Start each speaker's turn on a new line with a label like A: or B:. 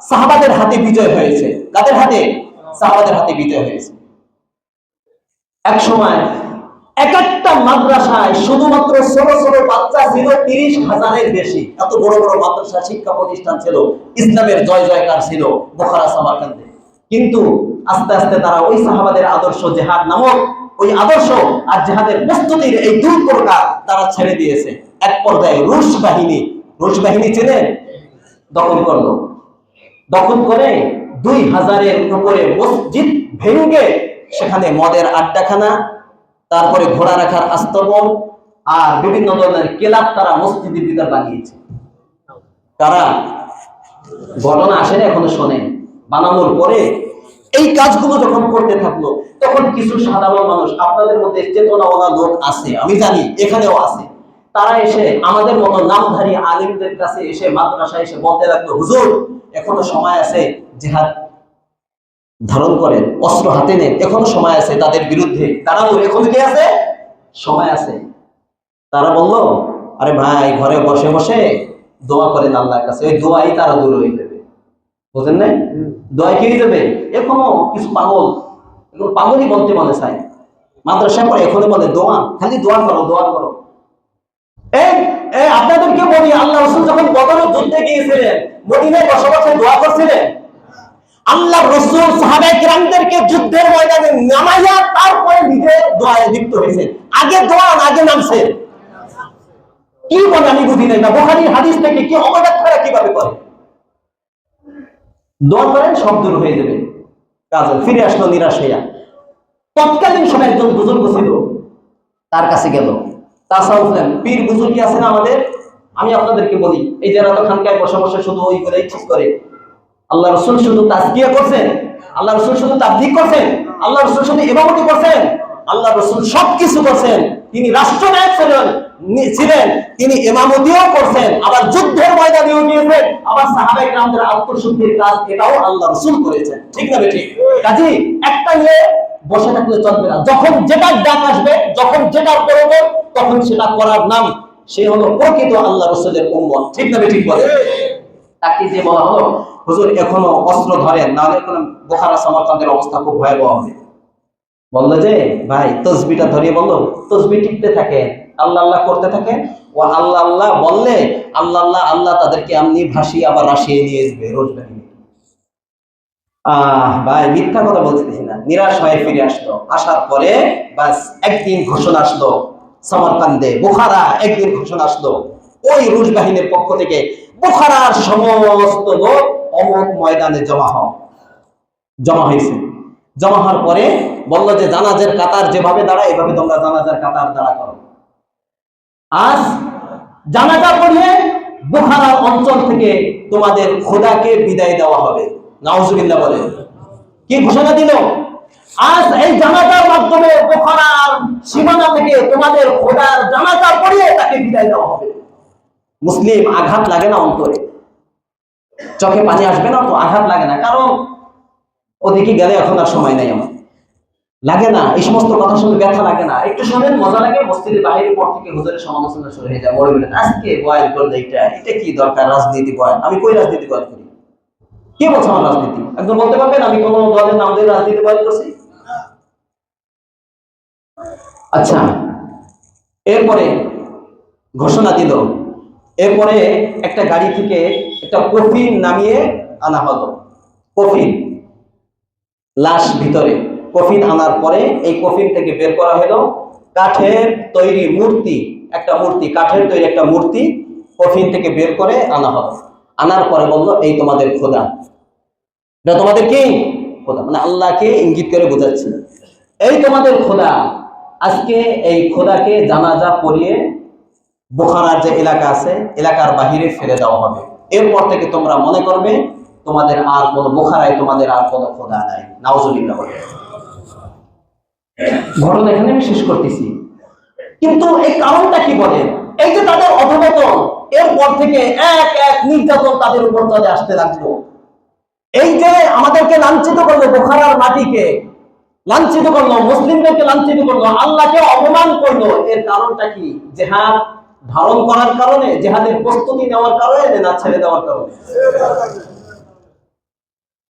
A: সাহাবাদের হাতে বিজয় হয়েছে। কাদের হাতে? সাহাবাদের হাতে বিজয় হয়েছে। এক সময় এক একটা মাদ্রাসায় শুধুমাত্র ছোট ছোট বাচ্চা ছিল, তিরিশ হাজারের বেশি। এত বড় বড় মাদ্রাসা শিক্ষা প্রতিষ্ঠান ছিল, ইসলামের জয় জয়কার ছিল বোখারা সামারকান্দে কিন্তু আস্তে আস্তে তারা ওই সাহাবাদের আদর্শ জেহাদ নামক ওই আদর্শ আর জেহাদের প্রস্তুতির এই দুই প্রকার তারা ছেড়ে দিয়েছে। এক পর্যায়ে রুশ বাহিনী রুশ বাহিনী চেনে দখল করল। দখল করে দুই হাজারের উপরে মসজিদ ভেঙ্গে সেখানে মদের আড্ডাখানা, তারপরে ঘোড়া রাখার আস্তবল আর বিভিন্ন ধরনের কেলাপ তারা মসজিদের ভিতর বানিয়েছে। তারা ঘটনা আসে না এখনও শোনে। বানানোর পরে এই কাজগুলো যখন করতে থাকল, তখন কিছু সাধারণ মানুষ, আপনাদের মধ্যে চেতনাওয়ালা লোক আছে, আমি জানি, এখানেও আছে। তারা এসে আমাদের মতো নামধারী আলিমদের কাছে এসে মাদ্রাসায় এসে বলতে লাগল, হুজুর এখনও সময় আছে জেহাদ ধারণ করেন অস্ত্র হাতে নেন এখনও সময় আছে তাদের বিরুদ্ধে। দাঁড়ানোর এখনও কি আছে? সময় আছে। তারা বলল আরে ভাই ঘরে বসে বসে দোয়া করেন আল্লাহর কাছে। ওই দোয়াই তারা দূর হয়ে যাবে। বুঝলেন না দোয়া কি হয়ে যাবে এখনও কিছু পাগল। এগুলো পাগলই বলতে মনে চায় মাদ্রাসা পরে এখনও বলে দোয়া খালি দোয়া করো দোয়া করো এই এই আপনাদেরকে বলি আল্লাহ রসুল যখন যুদ্ধে গিয়েছিলেন, মদিনায় বসে বসে দোয়া করছিলেন আল্লাহ রসুল যুদ্ধের ময়দানে নামাইয়া তারপরে নিজে দোয়ায় লিপ্ত হয়েছে আগে দোয়া, আগে নামছে। কি বলে আমি বুঝি না হাদিস থেকে কি কীভাবে করে? দোয়া করেন, সব দূর হয়ে যাবে। কাজ ফিরে আসলো, নিরাশ হইয়া। তৎকালীন সময় একজন বুজুর্গ ছিল, তার কাছে গেল। নেন পীর বুজুর্গি আছে না আমাদের? আমি আপনাদেরকে বলি, এই যারা তো খানকায় বসে বসে শুধু ওই করে ঠিক করে, আল্লাহ রসুল শুধু তাজকিয়া করছেন, আল্লাহ রসুল শুধু তাবদিক করছেন, আল্লাহ রসুল শুধু ইমামতি করছেন, আল্লাহ রসুল সবকিছু করছেন। তিনি রাষ্ট্রনায়ক ছিলেন ছিলেন, তিনি ইমামতিও করছেন, আবার যুদ্ধের ময়দানেও গিয়েছেন, আবার সাহাবাই গ্রামদের আত্মশুদ্ধির কাজ, এটাও আল্লাহ রসুল করেছেন। ঠিক না ঠিক কাজী, একটা নিয়ে বসে থাকলে চলবে না। যখন যেটার ডাক আসবে, যখন যেটার প্রয়োজন তখন সেটা করার নাম সে হলো প্রকৃত আল্লাহ রসুলের উম্মত। ঠিক না ঠিক বলে তাকে যে বলা হলো হুজুর এখনও অস্ত্র ধরেন নাহলে এখন বোখারা সামারকান্দের অবস্থা খুব ভয়াবহ হবে। বলল যে ভাই তসবিটা ধরিয়ে বলল তসবি টিপতে থাকেন আল্লাহ আল্লাহ করতে থাকেন ও আল্লাহ আল্লাহ বললে আল্লাহ আল্লাহ আল্লাহ তাদেরকে এমনি ভাসিয়ে আবার রাশিয়ে নিয়ে আসবে রোজ আহ ভাই মিথ্যা কথা বলতেছি না নিরাশ হয়ে ফিরে আসলো। আসার পরে বাস একদিন ঘোষণা আসলো সমরকান্দে বুখারা একদিন ঘোষণা আসলো। ওই রুশ বাহিনীর পক্ষ থেকে বুখারার সমস্ত লোক অমুক ময়দানে জমা হও। জমা হয়েছে। জমা হওয়ার পরে বলল যে, জানাজের কাতার যেভাবে দাঁড়ায়, এভাবে তোমরা জানাজার কাতার দাঁড়া করো। আজ জানাজা পড়িয়ে বুখারা অঞ্চল থেকে তোমাদের খোদাকে বিদায় দেওয়া হবে। নাউজুবিল্লাহ বলে। কি ঘোষণা দিল? আজ এই জানাজার মাধ্যমে বুখারার সীমানা থেকে তোমাদের খোদার জানাজা পড়িয়ে তাকে বিদায় দেওয়া হবে। মুসলিম আঘাত লাগে না অন্তরে। চোখে পানি আসবে না তো আঘাত লাগে না, কারণ ওদিকে গেলে এখন আর সময় নেই আমার। লাগে না, এই সমস্ত কথা শুনে ব্যথা লাগে না। একটু শোনেন, মজা লাগে, মসজিদের বাইরে পর থেকে হুজুরের সমালোচনা শুরু হয়ে যায়। বলেন আজকে বয়ান করলে এটা এটা কি দরকার রাজনীতি বয়ান? আমি কই রাজনীতি বয়ান করি? কে বলছে আমার রাজনীতি? একজন বলতে পারবেন, আমি কোনো দলের নাম দিয়ে রাজনীতি বয়ান করছি? আচ্ছা এরপরে ঘোষণা দিল। এরপরে একটা গাড়ি থেকে একটা কফিন নামিয়ে আনা হলো। কফিন, লাশ ভিতরে। কফিন আনার পরে এই কফিন থেকে বের করা হলো। কাঠের তৈরি মূর্তি, একটা মূর্তি, কাঠের তৈরি একটা মূর্তি কফিন থেকে বের করে আনা হলো। আনার পরে বলল, এই তোমাদের খোদা। এটা তোমাদের কি? খোদা মানে আল্লাহকে ইঙ্গিত করে বোঝাচ্ছে। এই তোমাদের খোদা। আজকে এই খোদাকে জানাজা পড়িয়ে বোখারার যে এলাকা আছে, এলাকার বাহিরে ফেলে দেওয়া হবে। এরপর থেকে তোমরা মনে করবে, তোমাদের আর কোনো বোখারায় তোমাদের আর কোনো খোদা নাই। নাউজুবিল্লাহ। বলে ঘটনা এখানে আমি শেষ করতেছি। কিন্তু এই কারণটা কি বলে? এই যে তাদের অধপতন, এরপর থেকে এক এক নির্যাতন তাদের উপর চলে আসতে লাগল। এই যে আমাদেরকে লাঞ্ছিত করল বোখারার মাটিকে লাঞ্ছিত করল, মুসলিমদেরকে লাঞ্ছিত করল, আল্লাহকে অপমান করল, এর কারণটা কি? জেহাদ ধারণ করার কারণে, জেহাদের প্রস্তুতি নেওয়ার কারণে না ছেড়ে দেওয়ার কারণে?